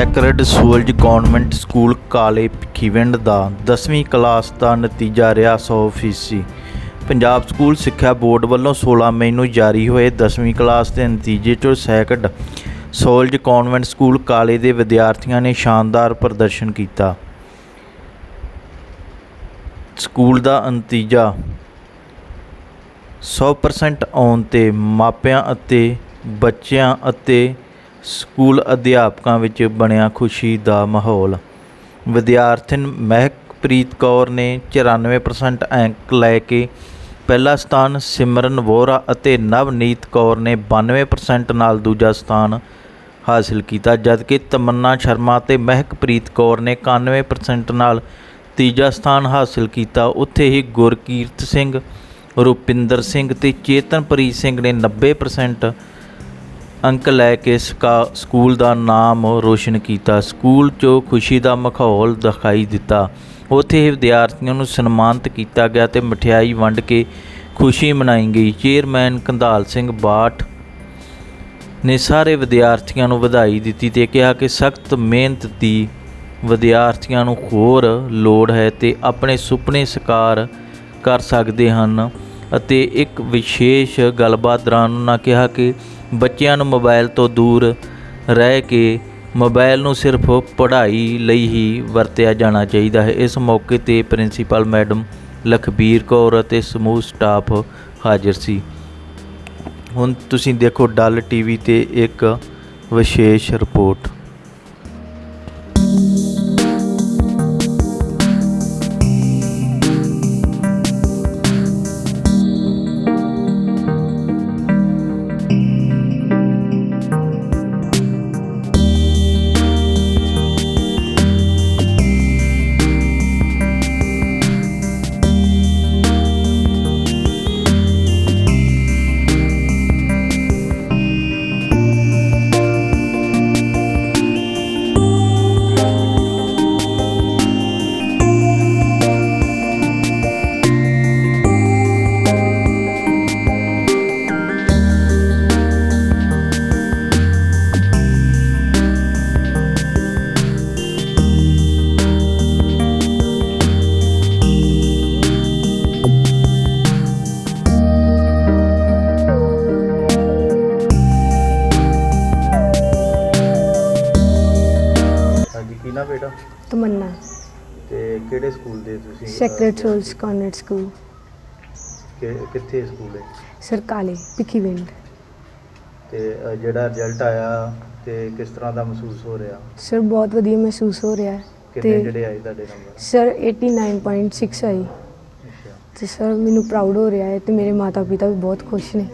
Sacred ਸੂਲਜ convent school ਕਾਲੇ ਭਿੱਖੀਵਿੰਡ ਦਾ 10ਵੀਂ class ਦਾ ਨਤੀਜਾ ਰਿਹਾ 100% ਪੰਜਾਬ ਸਕੂਲ ਸਿੱਖਿਆ ਬੋਰਡ ਵੱਲੋਂ 16 ਮਈ ਨੂੰ ਜਾਰੀ ਹੋਏ 10ਵੀਂ ਕਲਾਸ ਦੇ ਨਤੀਜੇ 'ਚੋਂ ਸੈਕਰਡ ਸੂਲਜ ਕਨਵੈਂਟ ਸਕੂਲ ਕਾਲੇ ਦੇ ਵਿਦਿਆਰਥੀਆਂ ਨੇ ਸ਼ਾਨਦਾਰ ਪ੍ਰਦਰਸ਼ਨ ਕੀਤਾ। ਸਕੂਲ ਦਾ ਨਤੀਜਾ 100% ਆਉਣ ਤੇ ਮਾਪਿਆਂ ਅਤੇ ਬੱਚਿਆਂ ਅਤੇ ਸਕੂਲ ਅਧਿਆਪਕਾਂ ਵਿੱਚ ਬਣਿਆ ਖੁਸ਼ੀ ਦਾ ਮਾਹੌਲ। ਵਿਦਿਆਰਥਣ ਮਹਿਕਪ੍ਰੀਤ ਕੌਰ ਨੇ 94% ਅੰਕ ਲੈ ਕੇ ਪਹਿਲਾ ਸਥਾਨ ਸਿਮਰਨ ਵੋਰਾ ਅਤੇ ਨਵਨੀਤ ਕੌਰ ਨੇ 92% ਨਾਲ ਦੂਜਾ ਸਥਾਨ ਹਾਸਿਲ ਕੀਤਾ, ਜਦਕਿ ਤਮੰਨਾ ਸ਼ਰਮਾ ਤੇ ਮਹਿਕਪ੍ਰੀਤ ਕੌਰ ਨੇ 91% ਨਾਲ ਤੀਜਾ ਸਥਾਨ ਹਾਸਿਲ ਕੀਤਾ। ਉੱਥੇ ਹੀ ਗੁਰਕੀਰਤ ਸਿੰਘ, ਰੁਪਿੰਦਰ ਸਿੰਘ ਤੇ ਚੇਤਨਪ੍ਰੀਤ ਸਿੰਘ ਨੇ 90% ਅੰਕ ਲੈ ਕੇ ਸਕਾ- ਸਕੂਲ ਦਾ ਨਾਮ ਰੋਸ਼ਨ ਕੀਤਾ। ਸਕੂਲ 'ਚੋਂ ਖੁਸ਼ੀ ਦਾ ਮਾਹੌਲ ਦਿਖਾਈ ਦਿੱਤਾ। ਉੱਥੇ ਹੀ ਵਿਦਿਆਰਥੀਆਂ ਨੂੰ ਸਨਮਾਨਿਤ ਕੀਤਾ ਗਿਆ ਤੇ ਮਠਿਆਈ ਵੰਡ ਕੇ ਖੁਸ਼ੀ ਮਨਾਈ ਗਈ। ਚੇਅਰਮੈਨ ਕੰਧਾਲ ਸਿੰਘ ਬਾਠ ਨੇ ਸਾਰੇ ਵਿਦਿਆਰਥੀਆਂ ਨੂੰ ਵਧਾਈ ਦਿੱਤੀ ਤੇ ਕਿਹਾ ਕਿ ਸਖਤ ਮਿਹਨਤ ਦੀ ਵਿਦਿਆਰਥੀਆਂ ਨੂੰ ਹੋਰ ਲੋੜ ਹੈ ਤੇ ਆਪਣੇ ਸੁਪਨੇ ਸਾਕਾਰ ਕਰ ਸਕਦੇ ਹਨ। ਅਤੇ ਇੱਕ ਵਿਸ਼ੇਸ਼ ਗੱਲਬਾਤ ਦੌਰਾਨ ਉਹਨਾਂ ਕਿਹਾ ਕਿ ਬੱਚਿਆਂ ਨੂੰ ਮੋਬਾਈਲ ਤੋਂ ਦੂਰ ਰਹਿ ਕੇ ਮੋਬਾਈਲ ਨੂੰ ਸਿਰਫ ਪੜ੍ਹਾਈ ਲਈ ਹੀ ਵਰਤਿਆ ਜਾਣਾ ਚਾਹੀਦਾ ਹੈ। ਇਸ ਮੌਕੇ ਤੇ ਪ੍ਰਿੰਸੀਪਲ ਮੈਡਮ ਲਖਬੀਰ ਕੌਰ ਅਤੇ ਸਮੂਹ ਸਟਾਫ ਹਾਜ਼ਰ ਸੀ। ਹੁਣ ਤੁਸੀਂ ਦੇਖੋ ਡੱਲ ਟੀਵੀ ਤੇ ਇੱਕ ਵਿਸ਼ੇਸ਼ ਰਿਪੋਰਟ। ਤਮੰਨਾ। ਤੇ ਕਿਹੜੇ ਸਕੂਲ ਦੇ ਤੁਸੀਂ ਸੈਕਰਡ ਸੋਲਸ ਕਨਵੈਂਟ ਸਕੂਲ ਕਿ- ਕਿੱਥੇ ਸਕੂਲ ਹੈ? ਸਰਕਾਲੇ ਭਿੱਖੀਵਿੰਡ ਤੇ ਜਿਹੜਾ ਰਿਜ਼ਲਟ ਆਇਆ ਤੇ ਕਿਸ ਤਰ੍ਹਾਂ ਦਾ ਮਹਿਸੂਸ ਹੋ ਰਿਹਾ? ਸਰ ਬਹੁਤ ਵਧੀਆ ਮਹਿਸੂਸ ਹੋ ਰਿਹਾ। ਹੈ ਕਿੰਨੇ ਤੇ ਜਿਹੜੇ ਆਏ ਤੁਹਾਡੇ ਨੰਬਰ ਸਰ 89.6 ਆਈ ਅੱਛਾ। ਤੇ ਸਰ ਮੈਨੂੰ ਪ੍ਰਾਊਡ ਹੋ ਰਿਹਾ ਹੈ ਤੇ ਮੇਰੇ ਮਾਤਾ ਪਿਤਾ ਵੀ ਬਹੁਤ ਖੁਸ਼ ਨੇ।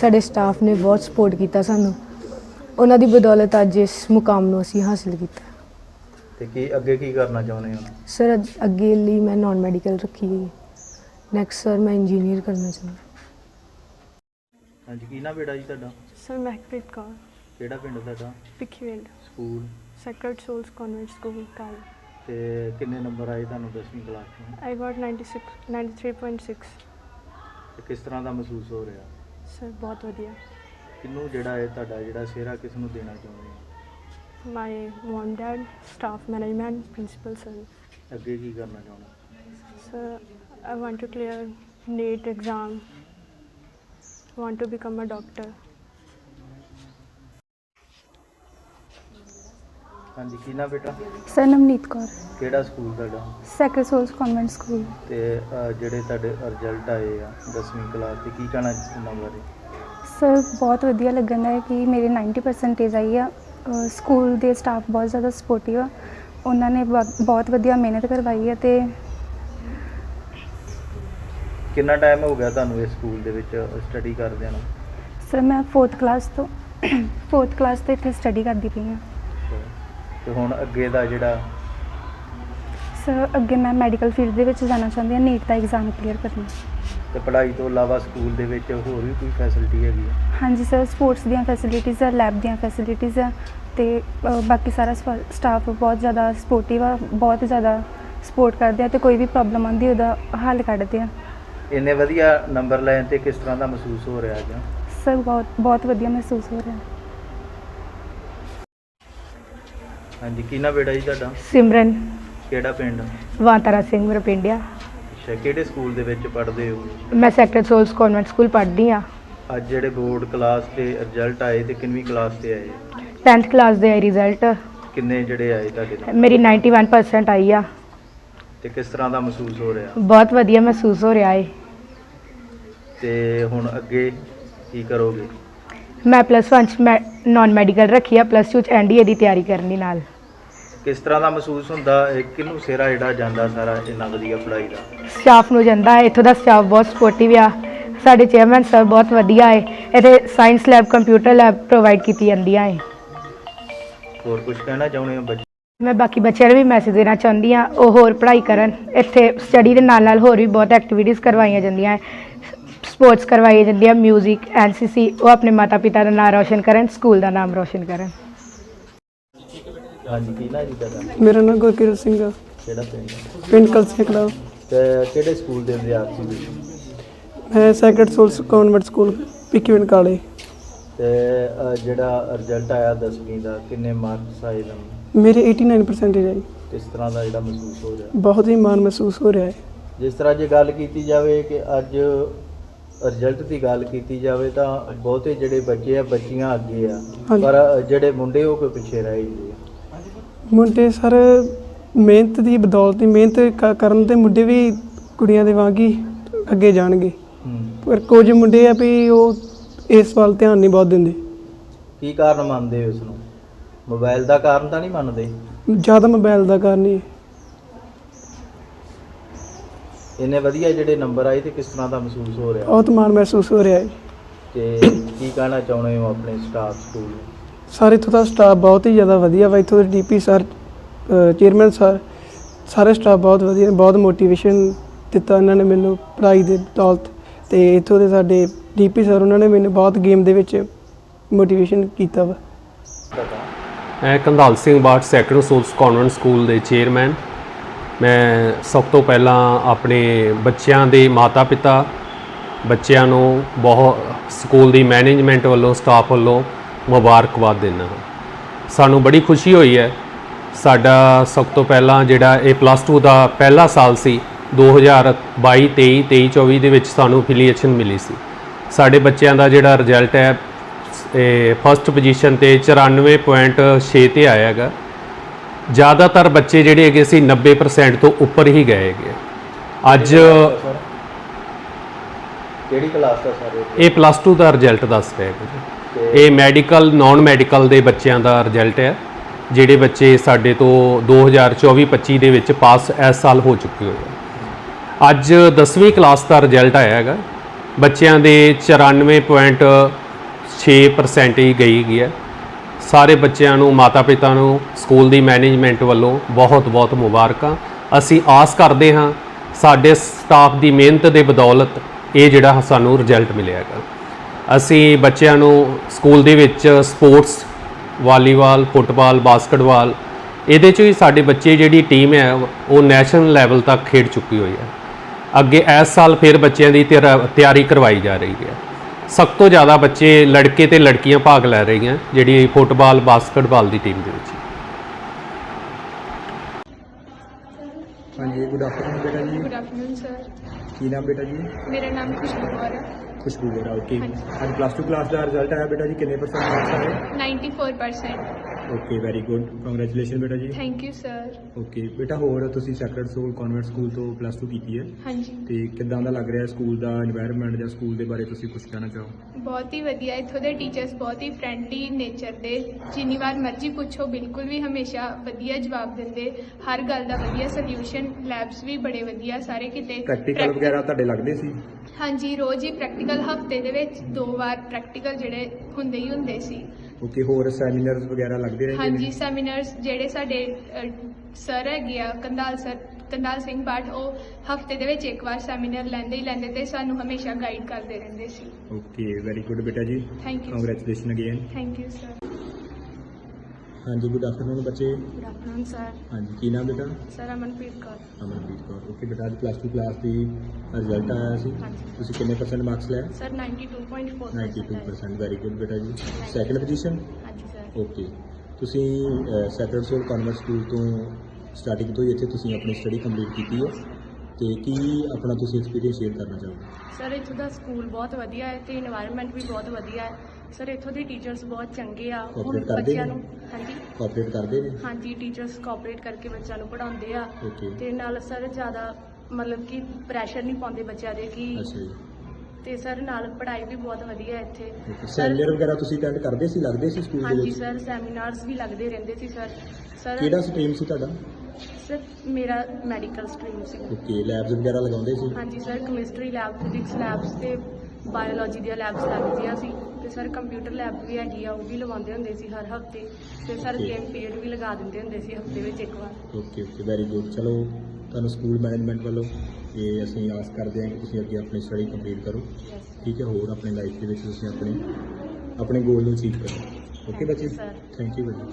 ਸਾਡੇ ਸਟਾਫ ਨੇ ਬਹੁਤ ਸਪੋਰਟ ਕੀਤਾ ਸਾਨੂੰ। ਉਹਨਾਂ ਦੀ ਬਦੌਲਤ ਅੱਜ ਇਸ ਮੁਕਾਮ ਨੂੰ ਅਸੀਂ ਹਾਸਿਲ ਕੀਤਾ। ਤੇ ਕੀ ਅੱਗੇ ਕੀ ਕਰਨਾ ਚਾਹੁੰਦੇ ਹੋ? ਸਰ ਅੱਗ- ਅੱਗੇ ਲਈ ਮੈਂ ਨਾਨ ਮੈਡੀਕਲ ਰੱਖੀ ਗਈ ਨੈਕਸਟ ਸਰ ਮੈਂ ਇੰਜੀਨੀਅਰ ਕਰਨਾ ਚਾਹੁੰਦਾ ਹਾਂਜੀ ਕੀ ਨਾ ਬੇਟਾ ਜੀ ਤੁਹਾਡਾ? ਸਰ ਮਹਿਕਪ੍ਰੀਤ ਕੌਰ। ਕਿਹੜਾ ਪਿੰਡ ਤੁਹਾਡਾ? Bhikhiwind school Sacred Souls Convent school ਕਾਲ ਤੇ ਕਿੰਨੇ ਨੰਬਰ ਆਏ ਤੁਹਾਨੂੰ 10ਵੀਂ ਕਲਾਸ ਤੋਂ ਆਈ ਗਾਟ 96 93.6 ਤੇ ਕਿਸ ਤਰ੍ਹਾਂ ਦਾ ਮਹਿਸੂਸ ਹੋ ਰਿਹਾ? ਸਰ ਬਹੁਤ ਵਧੀਆ। ਕਿਹਨੂੰ ਜਿਹੜਾ ਹੈ ਤੁਹਾਡਾ ਜਿਹੜਾ ਸਿਹਰਾ ਕਿਸ ਨੂੰ ਦੇਣਾ ਚਾਹੁੰਦੇ ਹੋ? My mom dad staff management principal sir ਅੱਗੇ ਕੀ ਕਰਨਾ ਚਾਹੁੰਦੇ? Sir I want to clear NEET exam want to become a doctor ਹਾਂਜੀ ਕੀ ਨਾ ਬੇਟਾ? ਸਰ ਨਵਨੀਤ ਕੌਰ। ਕਿਹੜਾ ਸਕੂਲ ਤੁਹਾਡਾ? ਸੈਕਰਡ ਸੋਲਸ ਕਨਵੈਂਟ ਸਕੂਲ ਤੇ ਜਿਹੜੇ ਤੁਹਾਡੇ ਰਿਜ਼ਲਟ ਆਏ ਆ 10ਵੀਂ ਕਲਾਸ ਦੇ ਕੀ ਕਹਿਣਾ ਉਹਨਾਂ ਬਾਰੇ? ਸਰ ਬਹੁਤ ਵਧੀਆ ਲੱਗਣ ਦਾ ਹੈ ਕਿ ਮੇਰੇ 90% ਆਈ ਆ। ਸਕੂਲ ਦੇ ਸਟਾਫ ਬਹੁਤ ਜ਼ਿਆਦਾ ਸਪੋਰਟਿਵ ਆ। ਉਹਨਾਂ ਨੇ ਬ- ਬਹੁਤ ਵਧੀਆ ਮਿਹਨਤ ਕਰਵਾਈ ਹੈ ਤੇ ਕਿੰਨਾ ਟਾਈਮ ਹੋ ਗਿਆ ਤੁਹਾਨੂੰ ਇਸ ਸਕੂਲ ਦੇ ਵਿੱਚ ਸਟੱਡੀ ਕਰਦਿਆਂ ਨੂੰ? ਸਰ ਮੈਂ 4th ਕਲਾਸ ਤੋਂ 4th ਕਲਾਸ ਤੋਂ ਇੱਥੇ ਸਟੱਡੀ ਕਰਦੀ ਪਈ ਹਾਂ। ਤੇ ਹੁਣ ਅੱਗੇ ਦਾ ਜਿਹੜਾ ਸਰ ਅੱਗੇ ਮੈਂ ਮੈਡੀਕਲ ਫੀਲਡ ਦੇ ਵਿੱਚ ਜਾਣਾ ਚਾਹੁੰਦੀ ਹਾਂ ਨੀਟ ਦਾ ਐਗਜ਼ਾਮ ਕਲੀਅਰ ਕਰਨਾ। ਤੇ ਪੜ੍ਹਾਈ ਤੋਂ ਇਲਾਵਾ ਸਕੂਲ ਦੇ ਵਿੱਚ ਹੋਰ ਵੀ ਕੋਈ ਫੈਸਿਲਿਟੀ ਹੈਗੀ ਹੈ ਹਾਂਜੀ ਸਰ ਸਪੋਰਟਸ ਦੀਆਂ ਫੈਸਿਲਿਟੀਜ਼ ਆ ਲੈਬ ਦੀਆਂ ਫੈਸਿਲਿਟੀਜ਼ ਆ ਤੇ ਅ, ਬਾਕੀ ਸਾਰਾ ਸਟਾਫ ਬਹੁਤ ਜ਼ਿਆਦਾ ਸਪੋਰਟਿਵ ਆ ਬਹੁਤ ਜ਼ਿਆਦਾ ਸਪੋਰਟ ਕਰਦੇ ਆ ਤੇ ਕੋਈ ਵੀ ਪ੍ਰੋਬਲਮ ਆਉਂਦੀ ਉਹਦਾ ਹੱਲ ਕੱਢਦੇ ਆ। ਇੰਨੇ ਵਧੀਆ ਨੰਬਰ ਲੈਣ ਤੇ ਕਿਸ ਤਰ੍ਹਾਂ ਦਾ ਮਹਿਸੂਸ ਹੋ ਰਿਹਾ ਹੈ ਸਰ ਬਹੁਤ ਬਹੁਤ ਵਧੀਆ ਮਹਿਸੂਸ ਹੋ ਰਿਹਾ। ਹਾਂਜੀ ਕੀ ਨਾਮ ਬੇਟਾ ਜੀ ਤੁਹਾਡਾ? ਸਿਮਰਨ। ਕਿਹੜਾ ਪਿੰਡ? ਵਾਂਤਾਰਾ ਸਿੰਘ ਮੇਰਾ ਪਿੰਡ ਆ। ਅੱਛਾ ਕਿਹੜੇ ਸਕੂਲ ਦੇ ਵਿੱਚ ਪੜ੍ਹਦੇ ਹੋ? ਮੈਂ ਸੈਕਟਰ ਸੋਲਸ ਕਨਵੈਂਟ ਸਕੂਲ ਪੜ੍ਹਦੀ ਆ ਅੱਜ ਜਿਹੜੇ ਬੋਰਡ ਕਲਾਸ ਤੇ ਰਿਜ਼ਲਟ ਆਏ ਤੇ ਕਿੰਨਵੀਂ ਕਲਾਸ ਤੇ ਆਏ? 10th ਕਲਾਸ ਦੇ ਰਿਜ਼ਲਟ ਕਿੰਨੇ ਜਿਹੜੇ ਆਏ ਤੁਹਾਡੇ ਨਾਲ? ਮੇਰੀ 91% ਆਈ ਆ। ਤੇ ਕਿਸ ਤਰ੍ਹਾਂ ਦਾ ਮਹਿਸੂਸ ਹੋ ਰਿਹਾ? ਬਹੁਤ ਵਧੀਆ ਮਹਿਸੂਸ ਹੋ ਰਿਹਾ ਏ। ਤੇ ਹੁਣ ਅੱਗੇ ਕੀ ਕਰੋਗੇ? ਮੈਂ ਪਲੱਸ 1 ਚ ਨਾਨ ਮੈਡੀਕਲ ਰੱਖੀ ਆ ਪਲੱਸ 2 ਚ ਐਨਡੀਏ ਦੀ ਤਿਆਰੀ ਕਰਨੀ ਨਾਲ। ਕਿਸ ਤਰ੍ਹਾਂ ਦਾ ਮਹਿਸੂਸ ਹੁੰਦਾ ਇਹ ਕਿਹਨੂੰ ਸਿਰਾ ਜਿਹੜਾ ਜਾਂਦਾ ਸਾਰਾ ਇੰਨਾ ਵਧੀਆ ਪੜ੍ਹਾਈ ਦਾ? ਸਟਾਫ ਨੂੰ ਜਾਂਦਾ ਹੈ। ਇੱਥੋਂ ਦਾ ਸਟਾਫ ਬਹੁਤ ਸਪੋਰਟਿਵ ਆ। ਸਾਡੇ ਚੇਅਰਮੈਨ ਸਰ ਬਹੁਤ ਵਧੀਆ ਹੈ। ਇੱਥੇ science lab computer lab provide ਕੀਤੀ ਜਾਂਦੀਆਂ ਹੈ। ਹੋਰ ਕੁਝ ਕਹਿਣਾ ਚਾਹੁੰਦੇ ਹੋ ਬੱਚੇ? ਮੈਂ ਬਾਕੀ ਬੱਚਿਆਂ ਨੂੰ ਵੀ ਮੈਸੇਜ ਦੇਣਾ ਚਾਹੁੰਦੀ ਆ ਉਹ ਹੋਰ ਪੜ੍ਹਾਈ ਕਰਨ। ਇੱਥੇ ਸਟੱਡੀ ਦੇ ਨਾਲ ਨਾਲ ਹੋਰ ਵੀ ਬਹੁਤ ਐਕਟੀਵਿਟੀਜ਼ ਕਰਵਾਈਆਂ ਜਾਂਦੀਆਂ ਹੈ। ਸਪੋਰਟਸ ਕਰਵਾਈਆਂ ਜਾਂਦੀਆਂ ਮਿਊਜ਼ਿਕ ਐਨਸੀਸੀ ਉਹ ਆਪਣੇ ਮਾਤਾ ਪਿਤਾ ਦਾ ਨਾਮ ਰੋਸ਼ਨ ਕਰਨ ਸਕੂਲ ਦਾ ਨਾਮ ਰੋਸ਼ਨ ਕਰਨ। ਹਾਂਜੀ ਕੀ ਨਾ ਜੀ ਤੁਹਾਡਾ? ਮੇਰਾ ਨਾਮ ਗੁਰਕਿਰਤ ਸਿੰਘ ਆ। ਕਿਹੜਾ ਪਿੰਡ ਪਿੰਡ ਕਲਸੇ ਕਲਾ। ਤੇ ਕਿਹੜੇ ਸਕੂਲ ਦੇ ਵਿਦਿਆਰਥੀ ਹੋ ਮੈਂ ਸੈਕਰਡ ਸੋਲਸ ਕਨਵੈਂਟ ਸਕੂਲ ਪਿੱਕੀਵਿੰਡ ਕਾਲੇ। ਤੇ ਜਿਹੜਾ ਰਿਜ਼ਲਟ ਆਇਆ 10ਵੀਂ ਦਾ ਕਿੰਨੇ ਮਾਰਕਸ ਆਏ ਤੁਹਾਨੂੰ ਮੇਰੇ 89% ਹੈ ਜੀ ਕਿਸ ਤਰ੍ਹਾਂ ਦਾ ਜਿਹੜਾ ਮਹਿਸੂਸ ਹੋ ਰਿਹਾ? ਬਹੁਤ ਹੀ ਮਾਣ ਮਹਿਸੂਸ ਹੋ ਰਿਹਾ ਹੈ। ਜਿਸ ਤਰ੍ਹਾਂ ਜੇ ਗੱਲ ਕੀਤੀ ਜਾਵੇ ਕਿ ਅੱਜ ਰਿਜ਼ਲਟ ਦੀ ਗੱਲ ਕੀਤੀ ਜਾਵੇ ਤਾਂ ਬਹੁਤੇ ਜਿਹੜੇ ਬੱਚੇ ਆ ਬੱਚੀਆਂ ਅੱਗੇ ਆ। ਹਾਂਜੀ। ਪਰ ਜਿਹੜੇ ਮੁੰਡੇ ਉਹ ਕੋਈ ਪਿੱਛੇ ਰਹਿ ਆ ਮੁੰਡੇ ਸਰ ਮਿਹਨਤ ਦੀ ਬਦੌਲਤ ਹੀ ਮਿਹਨਤ ਕ- ਕਰਨ ਤੇ ਮੁੰਡੇ ਵੀ ਕੁੜੀਆਂ ਦੇ ਵਾਂਗ ਹੀ ਅੱਗੇ ਜਾਣਗੇ। ਪਰ ਕੁਝ ਮੁੰਡੇ ਆ ਵੀ ਉਹ ਇਸ ਵੱਲ ਧਿਆਨ ਨਹੀਂ ਬਹੁਤ ਦਿੰਦੇ। ਕੀ ਕਾਰਨ ਮੰਨਦੇ ਹੋ ਇਸ ਨੂੰ? ਮੋਬਾਈਲ ਦਾ ਕਾਰਨ ਤਾਂ ਨਹੀਂ ਮੰਨਦੇ? ਜ਼ਿਆਦਾ ਮੋਬਾਈਲ ਦਾ ਕਾਰਨ ਹੀ ਹੈ। ਇੰਨੇ ਵਧੀਆ ਜਿਹੜੇ ਨੰਬਰ ਆਏ ਤੇ ਕਿਸ ਤਰ੍ਹਾਂ ਦਾ ਮਹਿਸੂਸ ਹੋ ਰਿਹਾ? ਬਹੁਤ ਮਾਣ ਮਹਿਸੂਸ ਹੋ ਰਿਹਾ ਹੈ। ਤੇ ਕੀ ਕਹਿਣਾ ਚਾਹੁੰਦੇ ਹੋ ਆਪਣੇ ਸਟਾਫ ਸਕੂਲ ਨੂੰ? ਸਰ, ਇੱਥੋਂ ਦਾ ਸਟਾਫ ਬਹੁਤ ਹੀ ਜ਼ਿਆਦਾ ਵਧੀਆ ਵਾ। ਇੱਥੋਂ ਦੇ ਡੀਪੀ ਸਰ ਚੇਅਰਮੈਨ ਸਰ, ਸਾਰੇ ਸਟਾਫ ਬਹੁਤ ਵਧੀਆ ਨੇ, ਬਹੁਤ ਮੋਟੀਵੇਸ਼ਨ ਦਿੱਤਾ ਇਹਨਾਂ ਨੇ ਮੈਨੂੰ ਪੜ੍ਹਾਈ ਦੇ ਦੌਲਤ ਤੇ। ਇੱਥੋਂ ਦੇ ਸਾਡੇ ਡੀਪੀ ਸਰ, ਉਹਨਾਂ ਨੇ ਮੈਨੂੰ ਬਹੁਤ ਗੇਮ ਦੇ ਵਿੱਚ ਮੋਟੀਵੇਸ਼ਨ ਕੀਤਾ ਵਾ। ਮੈਂ Kandhal Singh Bath second souls convent school ਦੇ ਚੇਅਰਮੈਨ ਮੈਂ ਸਭ ਤੋਂ ਪਹਿਲਾਂ ਆਪਣੇ ਬੱਚਿਆਂ ਦੇ ਮਾਤਾ-ਪਿਤਾ, ਬੱਚਿਆਂ ਨੂੰ ਬਹੁਤ ਸਕੂਲ ਦੀ ਮੈਨੇਜਮੈਂਟ ਵੱਲੋਂ ਸਟਾਫ ਵੱਲੋਂ ਮੁਬਾਰਕਬਾਦ ਦਿੰਦਾ ਹਾਂ। ਸਾਨੂੰ ਬੜੀ ਖੁਸ਼ੀ ਹੋਈ ਹੈ। ਸਾਡਾ ਸਭ ਤੋਂ ਪਹਿਲਾਂ ਜਿਹੜਾ ਇਹ ਪਲੱਸ 2 ਦਾ ਪਹਿਲਾ ਸਾਲ ਸੀ 2022 23 23 24 ਦੇ ਵਿੱਚ ਸਾਨੂੰ ਅਫੀਲੀਏਸ਼ਨ ਮਿਲੀ ਸੀ। ਸਾਡੇ ਬੱਚਿਆਂ ਦਾ ਜਿਹੜਾ ਰਿਜ਼ਲਟ ਹੈ ਇਹ ਫਸਟ ਪੋਜੀਸ਼ਨ ਤੇ 94.6 ਤੇ ਆਇਆ ਹੈਗਾ। ਜ਼ਿਆਦਾਤਰ ਬੱਚੇ ਜਿਹੜੇ ਹੈਗੇ ਸੀ 90% ਤੋਂ ਉੱਪਰ ਹੀ ਗਏ ਹੈਗੇ ਅੱਜ ਕਿਹੜੀ ਕਲਾਸ ਦਾ ਸਾਰੇ? ਇਹ? ਪਲੱਸ 2 ਦਾ ਰਿਜ਼ਲਟ ਦੱਸ ਰਿਹਾ ਜੀ। ਇਹ ਮੈਡੀਕਲ ਨਾਨ ਮੈਡੀਕਲ ਦੇ ਬੱਚਿਆਂ ਦਾ ਰਿਜ਼ਲਟ ਹੈ, ਜਿਹੜੇ ਬੱਚੇ ਸਾਡੇ ਤੋਂ 2024-25 ਦੇ ਵਿੱਚ ਪਾਸ ਇਸ ਸਾਲ ਹੋ ਚੁੱਕੇ ਹੋਏ ਅੱਜ 10ਵੀਂ ਕਲਾਸ ਦਾ ਰਿਜ਼ਲਟ ਆਇਆ ਹੈਗਾ, ਬੱਚਿਆਂ ਦੇ 94.6% ਹੀ ਗਈ ਹੈਗੀ ਹੈ। ਸਾਰੇ ਬੱਚਿਆਂ ਨੂੰ, ਮਾਤਾ-ਪਿਤਾ ਨੂੰ, ਸਕੂਲ ਦੀ ਮੈਨੇਜਮੈਂਟ ਵੱਲੋਂ ਬਹੁਤ-ਬਹੁਤ ਮੁਬਾਰਕਾਂ। ਅਸੀਂ ਆਸ ਕਰਦੇ ਹਾਂ, ਸਾਡੇ ਸਟਾਫ ਦੀ ਮਿਹਨਤ ਦੇ ਬਦੌਲਤ ਇਹ ਜਿਹੜਾ ਸਾਨੂੰ ਰਿਜ਼ਲਟ ਮਿਲਿਆ ਹੈਗਾ। ਅਸੀਂ ਬੱਚਿਆਂ ਨੂੰ ਸਕੂਲ ਦੇ ਵਿੱਚ ਸਪੋਰਟਸ ਵਾਲੀਬਾਲ ਫੁੱਟਬਾਲ ਬਾਸਕਟਬਾਲ ਇਹਦੇ 'ਚ ਵੀ ਸਾਡੇ ਬੱਚੇ ਜਿਹੜੀ ਟੀਮ ਹੈ ਉਹ ਨੈਸ਼ਨਲ ਲੈਵਲ ਤੱਕ ਖੇਡ ਚੁੱਕੀ ਹੋਈ ਹੈ। ਅੱਗੇ ਇਸ ਸਾਲ ਫਿਰ ਬੱਚਿਆਂ ਦੀ ਤਿਆਰ- ਤਿਆਰੀ ਕਰਵਾਈ ਜਾ ਰਹੀ ਹੈ। ਸਭ ਤੋਂ ਜ਼ਿਆਦਾ ਬੱਚੇ ਲੜਕੇ ਤੇ ਲੜਕੀਆਂ ਭਾਗ ਲੈ ਰਹੀਆਂ ਜਿਹੜੀ ਫੁੱਟਬਾਲ ਬਾਸਕਟਬਾਲ ਦੀ ਟੀਮ ਦੇ ਵਿੱਚ। ਹਾਂਜੀ ਗੁੱਡ ਆਫਟਰਨੂਨ ਬੇਟਾ ਜੀ। ਗੁੱਡ ਆਫਟਰਨੂਨ ਸਰ ਕੀ ਨਾਮ ਬੇਟਾ ਜੀ? ਮੇਰਾ ਨਾਮ ਖੁਸ਼ਬੂ ਕੌਰ ਹੈ। ਖੁਸ਼ਬੂ ਬੇਟਾ ਓਕੇ ਹਾਂਜੀ। ਅੱਜ ਪਲੱਸ 2 ਕਲਾਸ ਦਾ ਰਿਜ਼ਲਟ ਆਇਆ ਬੇਟਾ ਜੀ ਕਿੰਨੇ ਪਰਸੈਂਟ ਆਏ 94% ਓਕੇ ਵੈਰੀ ਗੁੱਡ ਕੰਗ੍ਰੈਚੁਲੇਸ਼ਨ ਬੇਟਾ ਜੀ ਥੈਂਕ ਯੂ ਸਰ ਓਕੇ ਬੇਟਾ ਹੋਰ ਤੁਸੀਂ ਸੈਕਰਡ ਸੋਲ ਕਨਵੈਂਟ ਸਕੂਲ ਤੋਂ ਪਲੱਸ 2 ਕੀਤੀ ਹੈ। ਹਾਂਜੀ। ਤੇ ਕਿਦਾਂ ਦਾ ਲੱਗ ਰਿਹਾ ਸਕੂਲ ਦਾ এনवायरमेंट ਜਾਂ ਸਕੂਲ ਦੇ ਬਾਰੇ ਤੁਸੀਂ ਕੁਝ ਕਹਿਣਾ ਚਾਹੋ? ਬਹੁਤ ਹੀ ਵਧੀਆ। ਇੱਥੋਂ ਦੇ ਟੀਚਰਸ ਬਹੁਤ ਹੀ ਫ੍ਰੈਂਡਲੀ ਨੇਚਰ ਦੇ। ਜਿੰਨੀ ਵਾਰ ਮਰਜ਼ੀ ਪੁੱਛੋ ਬਿਲਕੁਲ ਵੀ ਹਮੇਸ਼ਾ ਵਧੀਆ ਜਵਾਬ ਦਿੰਦੇ। ਹਰ ਗੱਲ ਦਾ ਵਧੀਆ ਸੋਲੂਸ਼ਨ ਲੈਬਸ ਵੀ ਬੜੇ ਵਧੀਆ ਸਾਰੇ ਕਿਤੇ ਪ੍ਰੈਕਟੀਕਲ ਵਗੈਰਾ ਤੁਹਾਡੇ ਲੱਗਦੇ ਸੀ? ਹਾਂਜੀ ਰੋਜ਼ ਹੀ ਪ੍ਰੈਕਟੀਕਲ ਹਫ਼ਤੇ ਦੇ ਵਿੱਚ ਦੋ ਵਾਰ ਪ੍ਰੈਕਟੀਕਲ ਜਿਹੜੇ ਹੁੰਦੇ ਹੀ ਹੁੰਦੇ ਸੀ। ਓਕੇ ਹੋਰ ਸੈਮੀਨਾਰਸ ਵਗੈਰਾ ਲੱਗਦੇ ਰਹਿੰਦੇ ਹਾਂਜੀ ਨੇ। ਸੈਮੀਨਾਰਸ ਜਿਹੜੇ ਸਾਡੇ ਸਰ ਹੈਗੇ ਆ ਕੰਦਾਲ ਸਰ ਕੰਦਾਲ ਸਿੰਘ ਬਾਠ ਉਹ ਹਫ਼ਤੇ ਦੇ ਵਿੱਚ ਇੱਕ ਵਾਰ ਸੈਮੀਨਾਰ ਲੈਂਦੇ ਹੀ ਲੈਂਦੇ ਤੇ ਸਾਨੂੰ ਹਮੇਸ਼ਾ ਗਾਈਡ ਕਰਦੇ ਰਹਿੰਦੇ ਸੀ। ਓਕੇ ਵੈਰੀ ਗੁੱਡ ਬੇਟਾ ਜੀ। Thank you congratulation again thank you sir ਹਾਂਜੀ ਗੁੱਡ ਆਫਟਰਨੂਨ ਬੱਚੇ। ਗੁੱਡ ਆਫਟਰਨੂਨ ਸਰ ਹਾਂਜੀ ਕੀ ਨਾਮ ਬੇਟਾ? ਸਰ ਅਮਨਪ੍ਰੀਤ ਕੌਰ। ਅਮਨਪ੍ਰੀਤ ਕੌਰ। ਓਕੇ ਬੇਟਾ ਅੱਜ ਪਲੱਸ 2 ਕਲਾਸ ਦੀ ਰਿਜ਼ਲਟ ਆਇਆ ਸੀ। ਤੁਸੀਂ ਕਿੰਨੇ ਪਰਸੈਂਟ ਮਾਰਕਸ ਲਏ? ਸਰ 92.4 92% ਵੈਰੀ ਗੁੱਡ ਬੇਟਾ ਜੀ। ਸੈਕੰਡ ਪੋਜੀਸ਼ਨ ਹਾਂਜੀ ਸਰ ਓਕੇ ਤੁਸੀਂ ਸੈਕਰਡ ਸੋਲ ਕਨਵਰਟ ਸਕੂਲ ਤੋਂ ਸਟਾਰਟਿੰਗ ਤੋਂ ਹੀ ਇੱਥੇ ਤੁਸੀਂ ਆਪਣੀ ਸਟੱਡੀ ਕੰਪਲੀਟ ਕੀਤੀ ਹੈ। ਤੇ ਕੀ ਆਪਣਾ ਤੁਸੀਂ ਐਕਸਪੀਰੀਅੰਸ ਸ਼ੇਅਰ ਕਰਨਾ ਚਾਹੋਗੇ? ਸਰ ਇੱਥੋਂ ਦਾ ਸਕੂਲ ਬਹੁਤ ਵਧੀਆ ਹੈ ਤੇ এনवायरमेंट ਵੀ ਬਹੁਤ ਵਧੀਆ ਹੈ। ਸਰ ਇੱਥੋਂ ਦੇ ਟੀਚਰਸ ਬਹੁਤ ਚੰਗੇ ਆ। ਹੁਣ Cooperate ਕਰਦੇ ਬੱਚਿਆਂ ਨੇ? ਨੂੰ ਹਾਂਜੀ। ਕੋਆਪਰੇਟ ਕਰਦੇ ਨੇ? ਹਾਂਜੀ ਟੀਚਰਸ ਕੋਆਪਰੇਟ ਕਰਕੇ ਬੱਚਿਆਂ ਨੂੰ ਪੜ੍ਹਾਉਂਦੇ ਆ। ਤੇ ਨਾਲ ਸਰ ਜ਼ਿਆਦਾ ਮਤਲਬ ਕਿ ਪ੍ਰੈਸ਼ਰ ਨਹੀਂ ਪਾਉਂਦੇ ਬੱਚਿਆਂ ਦੇ ਕਿ ਅੱਛਾ ਜੀ। ਤੇ ਸਰ ਨਾਲ ਪੜ੍ਹਾਈ ਵੀ ਬਹੁਤ ਵਧੀਆ ਇੱਥੇ। ਸੈਮੀਨਾਰ ਵਗੈਰਾ ਤੁਸੀਂ ਅਟੈਂਡ ਕਰਦੇ ਸੀ ਲੱਗਦੇ ਸੀ ਸਕੂਲ ਦੇ ਹਾਂਜੀ ਵਿੱਚ? ਸਰ ਸੈਮੀਨਾਰਸ ਵੀ ਲੱਗਦੇ ਰਹਿੰਦੇ ਸੀ ਸਰ। ਸਰ ਕਿਹੜਾ ਸਟਰੀਮ ਸੀ ਤੁਹਾਡਾ? ਸਰ ਮੇਰਾ ਮੈਡੀਕਲ ਸਟਰੀਮ ਸੀ। ਓਕੇ ਲੈਬਸ ਵਗੈਰਾ ਲਗਾਉਂਦੇ ਸੀ? ਹਾਂਜੀ sir chemistry lab physics labs ਤੇ ਬਾਇਓਲੋਜੀ ਦੀਆਂ ਲੈਬਸ ਲੱਗਦੀਆਂ ਸੀ ਤੇ ਸਰ ਕੰਪਿਊਟਰ ਲੈਬ ਵੀ ਹੈਗੀ ਆ ਉਹ ਵੀ ਲਵਾਉਂਦੇ ਹੁੰਦੇ ਸੀ ਹਰ ਹਫ਼ਤੇ ਤੇ ਸਰ Okay. ਗੇਮ ਪੀਰੀਅਡ ਵੀ ਲਗਾ ਦਿੰਦੇ ਹੁੰਦੇ ਸੀ ਹਫ਼ਤੇ ਵਿੱਚ ਇੱਕ ਵਾਰ। ਓਕੇ ਓਕੇ ਵੈਰੀ ਗੁੱਡ ਚਲੋ ਤੁਹਾਨੂੰ ਸਕੂਲ ਮੈਨੇਜਮੈਂਟ ਵੱਲੋਂ ਇਹ ਅਸੀਂ ਆਸ ਕਰਦੇ ਹਾਂ ਕਿ ਤੁਸੀਂ ਅੱਗੇ ਆਪਣੀ ਸਟੱਡੀ ਕੰਪਲੀਟ ਕਰੋ। ਠੀਕ ਹੈ ਹੋਰ ਆਪਣੀ ਲਾਈਫ ਦੇ ਵਿੱਚ ਤੁਸੀਂ ਆਪਣੇ ਆਪਣੇ ਗੋਲ ਨੂੰ ਅਚੀਵ ਕਰੋ। ਓਕੇ ਬੱਚੇ? sir. ਥੈਂਕ ਯੂ ਬੱਚੇ